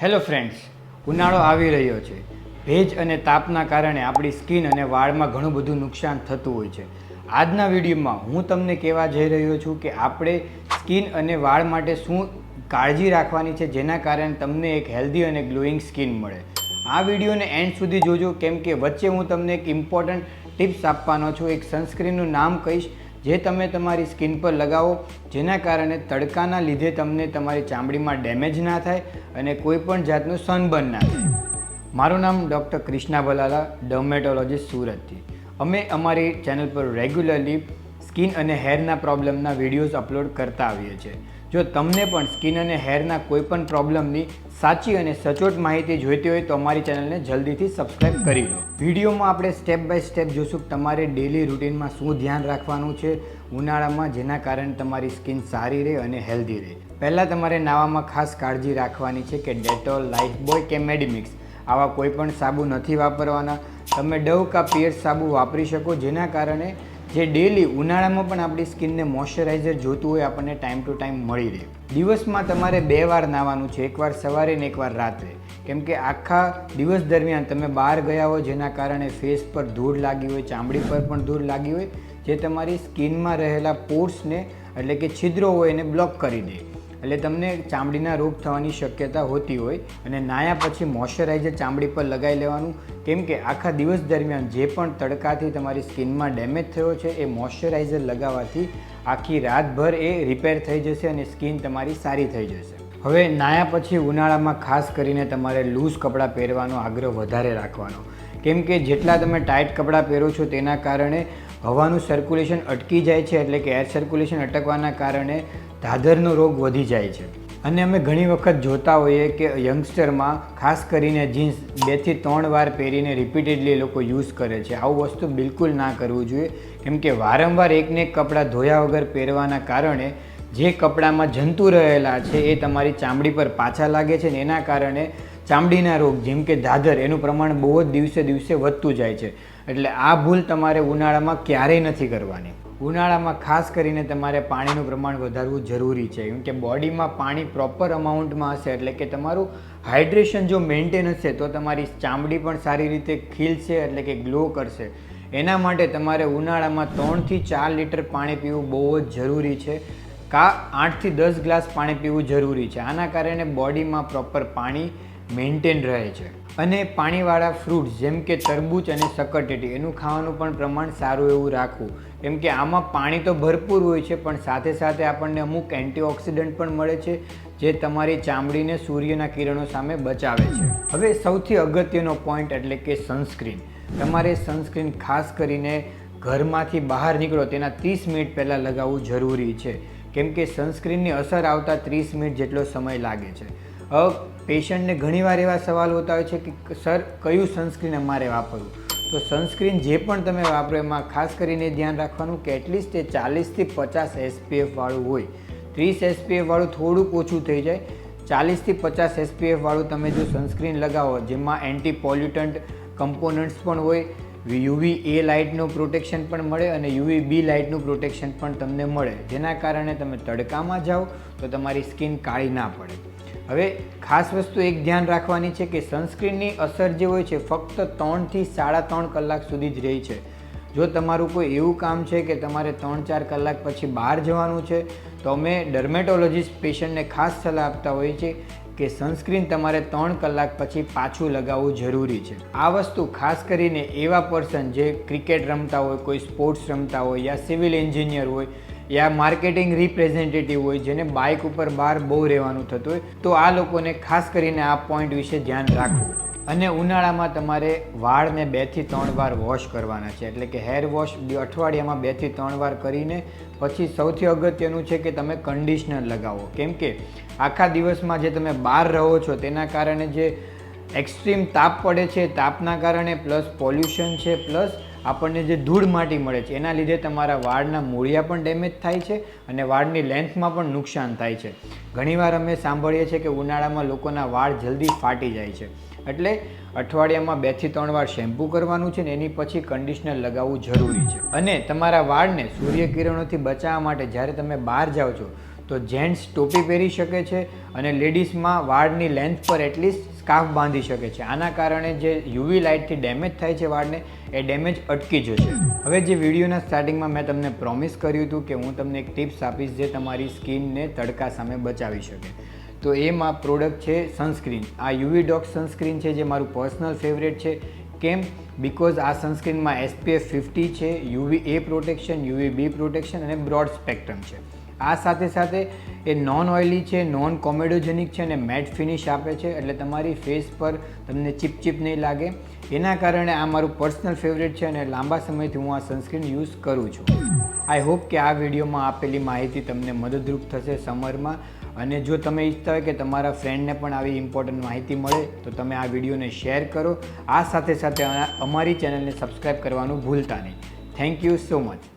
Hello friends, ઉનાળો આવી રહ્યો છે. ભેજ અને તાપના કારણે આપણી સ્કિન અને વાળમાં ઘણું બધું નુકસાન થતું હોય છે. આજના વિડીયોમાં હું તમને કહેવા જઈ રહ્યો છું કે આપણે સ્કિન અને વાળ માટે શું કાળજી રાખવાની છે જેના કારણે તમને એક હેલ્ધી અને ગ્લોઈંગ સ્કિન મળે. આ વિડીયોને એન્ડ સુધી જોજો, કેમ કે વચ્ચે હું તમને એક ઇમ્પોર્ટન્ટ ટિપ્સ આપવાનો છું. એક સનસ્ક્રીનનું નામ કહીશ જે તમે તમારી સ્કિન પર લગાવો, જેના કારણે તડકાના લીધે તમને તમારી ચામડીમાં ડેમેજ ના થાય અને કોઈ પણ જાતનું સનબર્ન ના થાય. મારું નામ ડૉક્ટર ક્રિષ્ના ભલાલા ડર્મેટોલોજીસ્ટ સુરતથી. અમે અમારી ચેનલ પર રેગ્યુલરલી સ્કિન અને હેરના પ્રોબ્લેમના વિડીયોઝ અપલોડ કરતા આવીએ છીએ. જો તમને પણ સ્કિન અને હેરના કોઈ પણ પ્રોબ્લેમની સાચી અને સચોટ માહિતી જોઈતી હોય તો અમારી ચેનલને જલ્દીથી સબસ્ક્રાઇબ કરી લો વિડીયોમાં આપણે સ્ટેપ બાય સ્ટેપ જોશું કે તમારે ડેલી રૂટીનમાં શું ધ્યાન રાખવાનું છે, ઉનાળામાં જેના કારણે તમારી સ્કિન સારી રહે અને હેલ્ધી રહે. પહેલાં તમારે નાવામાં ખાસ કાળજી રાખવાની છે કે ડેટોલ લાઇફબોય કે મેડિમિક્સ આવા કોઈ પણ સાબુ નથી વાપરવાના. તમે ડવ કા પિયર્સ સાબુ વાપરી શકો, જેના કારણે જે ડેલી ઉનાળામાં પણ આપણી સ્કિનને મોઇશ્ચરાઇઝર જોતું હોય, આપણને ટાઈમ ટુ ટાઈમ મળી રહે. દિવસમાં તમારે બે વાર નાવાનું છે, એકવાર સવારે ને એકવાર રાત્રે. કેમ કે આખા દિવસ દરમિયાન તમે બહાર ગયા હોય, જેના કારણે ફેસ પર ધૂળ લાગી હોય, ચામડી પર પણ ધૂળ લાગી હોય, જે તમારી સ્કિનમાં રહેલા પોર્સને એટલે કે છિદ્રો હોય એને બ્લોક કરી દે. એટલે તમને ચામડીના રોગ થવાની શક્યતા હોતી હોય અને નાયા પછી મોઇશ્ચરાઇઝર ચામડી પર લગાવી લેવાનું. કેમ કે આખા દિવસ દરમિયાન જે પણ તડકાથી તમારી સ્કિનમાં ડેમેજ થયો છે, એ મોઇશ્ચરાઇઝર લગાવવાથી આખી રાતભર એ રિપેર થઈ જશે અને સ્કિન તમારી સારી થઈ જશે. હવે નાયા પછી ઉનાળામાં ખાસ કરીને તમારે લૂઝ કપડાં પહેરવાનો આગ્રહ વધારે રાખવાનો. કેમ કે જેટલા તમે ટાઈટ કપડાં પહેરો છો તેના કારણે હવાનું સર્ક્યુલેશન અટકી જાય છે એટલે કે એર સર્ક્યુલેશન અટકવાના કારણે ધાધરનો રોગ વધી જાય છે. અને અમે ઘણી વખત જોતા હોઈએ કે યંગસ્ટરમાં ખાસ કરીને જીન્સ બેથી ત્રણ વાર પહેરીને રિપીટેડલી લોકો યુઝ કરે છે. આવું વસ્તુ બિલકુલ ના કરવું જોઈએ. કેમ કે વારંવાર એકને એક કપડાં ધોયા વગર પહેરવાના કારણે જે કપડામાં જંતુ રહેલા છે એ તમારી ચામડી પર પાછા લાગે છે ને એના કારણે ચામડીના રોગ, જેમ કે ધાધર એનું પ્રમાણ બહુ જ દિવસે દિવસે વધતું જાય છે. એટલે આ ભૂલ તમારે ઉનાળામાં ક્યારેય નથી કરવાની. ઉનાળામાં ખાસ કરીને તમારે પાણીનું પ્રમાણ વધારવું જરૂરી છે. કેમ કે બોડીમાં પાણી પ્રોપર અમાઉન્ટમાં હશે, એટલે કે તમારું હાઇડ્રેશન જો મેન્ટેન હશે, તો તમારી ચામડી પણ સારી રીતે ખીલશે, એટલે કે ગ્લો કરશે. એના માટે તમારે ઉનાળામાં ત્રણથી ચાર લીટર પાણી પીવું બહુ જ જરૂરી છે. કા આઠથી દસ ગ્લાસ પાણી પીવું જરૂરી છે. આના કારણે બોડીમાં પ્રોપર પાણી મેન્ટેન રહે છે. અને પાણીવાળા ફ્રૂટ્સ, જેમ કે તરબૂચ અને સકરટેટી એનું ખાવાનું પણ પ્રમાણ સારું એવું રાખવું. કેમ કે આમાં પાણી તો ભરપૂર હોય છે, પણ સાથે સાથે આપણને અમુક એન્ટીઓક્સિડન્ટ પણ મળે છે, જે તમારી ચામડીને સૂર્યના કિરણો સામે બચાવે છે. હવે સૌથી અગત્યનો પોઈન્ટ એટલે કે સનસ્ક્રીન તમારે સનસ્ક્રીન ખાસ કરીને ઘરમાંથી બહાર નીકળો, તેના ત્રીસ મિનિટ પહેલાં લગાવવું જરૂરી છે. કેમ કે સનસ્ક્રીનની અસર આવતા ત્રીસ મિનિટ જેટલો સમય લાગે છે. હવે પેશન્ટને ઘણીવાર એવા સવાલ હોતા હોય છે કે સર, કયું સનસ્ક્રીન અમારે વાપરવું? તો સનસ્ક્રીન જે પણ તમે વાપરો એમાં ખાસ કરીને ધ્યાન રાખવાનું કે એટલીસ્ટ એ ચાલીસથી પચાસ એસપીએફવાળું હોય. ત્રીસ એસપીએફવાળું થોડુંક ઓછું થઈ જાય. ચાલીસથી પચાસ એસપીએફવાળું તમે જો સનસ્ક્રીન લગાવો, જેમાં એન્ટી પોલ્યુટન્ટ કમ્પોનન્ટ્સ પણ હોય, યુવી એ લાઇટનું પ્રોટેક્શન પણ મળે અને યુવી બી લાઇટનું પ્રોટેક્શન પણ તમને મળે. જેના કારણે તમે તડકામાં જાઓ તો તમારી સ્કિન કાળી ના પડે. હવે ખાસ વસ્તુ એક ધ્યાન રાખવાની છે કે સનસ્ક્રીનની અસર જે હોય છે ફક્ત ત્રણથી સાડા ત્રણ કલાક સુધી જ રહી છે. જો તમારું કોઈ એવું કામ છે કે તમારે ત્રણ ચાર કલાક પછી બહાર જવાનું છે, તો અમે ડર્મેટોલોજીસ્ટ પેશન્ટને ખાસ સલાહ આપતા હોઈએ છીએ કે સનસ્ક્રીન તમારે ત્રણ કલાક પછી પાછું લગાવવું જરૂરી છે. આ વસ્તુ ખાસ કરીને એવા પર્સન જે ક્રિકેટ રમતા હોય, કોઈ સ્પોર્ટ્સ રમતા હોય યા સિવિલ એન્જિનિયર હોય યા માર્કેટિંગ રિપ્રેઝેન્ટેટિવ હોય, જેને બાઇક ઉપર બહાર બહુ રહેવાનું થતું હોય, તો આ લોકોને ખાસ કરીને આ પોઈન્ટ વિશે ધ્યાન રાખવું. અને ઉનાળામાં તમારે વાળને બેથી ત્રણ વાર વોશ કરવાના છે. એટલે કે હેર વોશ અઠવાડિયામાં બેથી ત્રણ વાર કરીને, પછી સૌથી અગત્યનું છે કે તમે કન્ડિશનર લગાવો. કેમ કે આખા દિવસમાં જે તમે બહાર રહો છો, તેના કારણે જે એક્સ્ટ્રીમ તાપ પડે છે, તાપના કારણે પ્લસ પોલ્યુશન છે પ્લસ આપણને જે ધૂળ માટી મળે છે, એના લીધે તમારા વાળના મૂળિયા પણ ડેમેજ થાય છે અને વાળની લેન્થમાં પણ નુકસાન થાય છે. ઘણીવાર અમે સાંભળીએ છીએ કે ઉનાળામાં લોકોના વાળ જલ્દી ફાટી જાય છે. એટલે અઠવાડિયામાં બેથી ત્રણ વાર શેમ્પૂ કરવાનું છે ને એની પછી કન્ડિશનર લગાવવું જરૂરી છે. અને તમારા વાળને સૂર્યકિરણોથી બચાવવા માટે જ્યારે તમે બહાર જાઓ છો તો જેન્ટ્સ ટોપી પહેરી શકે છે અને લેડીઝમાં વાળની લેન્થ પર એટલીસ્ટ સ્કાર્ફ બાંધી શકે છે. આના કારણે જે યુવી લાઇટથી ડેમેજ થાય છે વાળને, એ ડેમેજ અટકી જશે. હવે જે વિડીયોના સ્ટાર્ટિંગમાં મેં તમને પ્રોમિસ કર્યું હતું કે હું તમને એક ટિપ્સ આપીશ જે તમારી સ્કિનને તડકા સામે બચાવી શકે. તો એમાં પ્રોડક્ટ છે સનસ્ક્રીન આ યુવી ડોક સનસ્ક્રીન છે જે મારું પર્સનલ ફેવરેટ છે. કેમ? બિકોઝ આ સનસ્ક્રીનમાં એસપીએફ ફિફ્ટી છે UV A protection UV B protection અને બ્રોડ સ્પેક્ટ્રમ છે. આ સાથે સાથે એ નોન ઓઇલી છે નોન કોમેડોજેનિક છે અને મેટ ફિનિશ આપે છે. એટલે તમારી ફેસ પર તમને ચીપચીપ નહીં લાગે. એના કારણે આ મારું પર્સનલ ફેવરેટ છે અને લાંબા સમયથી હું આ સનસ્ક્રીન યુઝ કરું છું. આઈ હોપ કે આ વિડીયોમાં આપેલી માહિતી તમને મદદરૂપ થશે સમરમાં. અને જો તમે ઈચ્છતા હોય કે તમારા ફ્રેન્ડને પણ આવી ઇમ્પોર્ટન્ટ માહિતી મળે, તો તમે આ વિડીયોને શેર કરો. આ સાથે સાથે અમારી ચેનલને સબસ્ક્રાઈબ કરવાનું ભૂલતા નહીં. Thank you so much